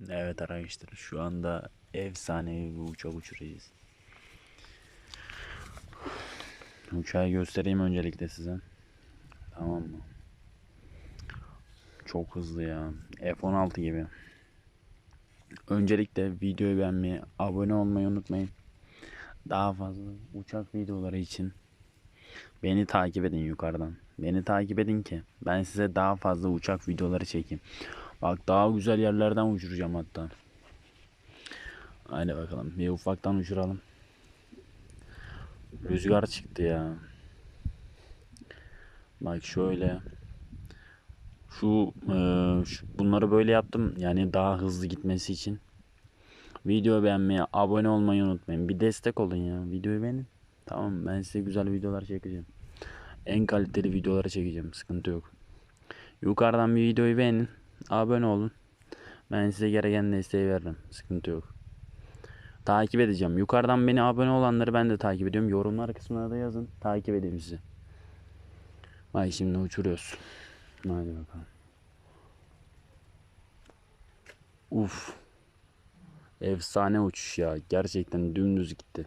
Evet arkadaşlar şu anda efsanevi bir uçak uçuracağız. Uçağı göstereyim öncelikle size. Tamam mı? Çok hızlı ya. F-16 gibi. Öncelikle videoyu beğenmeyi, abone olmayı unutmayın. Daha fazla uçak videoları için beni takip edin yukarıdan. Beni takip edin ki ben size daha fazla uçak videoları çekeyim. Bak daha güzel yerlerden uçuracağım hatta. Haydi bakalım bir ufaktan uçuralım. Rüzgar çıktı ya. Bak şöyle. Şu, e, şu bunları böyle yaptım yani daha hızlı gitmesi için. Video beğenmeyi, abone olmayı unutmayın. Bir destek olun ya. Videoyu beğenin. Tamam ben size güzel videolar çekeceğim. En kaliteli videoları çekeceğim. Sıkıntı yok. Yukarıdan bir videoyu beğenin. Abone olun. Ben size gereken desteği veririm. Sıkıntı yok. Takip edeceğim. Yukarıdan beni abone olanları ben de takip ediyorum. Yorumlar kısmına da yazın. Takip edeyim sizi. Ay şimdi uçuruyoruz. Hadi bakalım. Uf. Efsane uçuş ya. Gerçekten dümdüz gitti.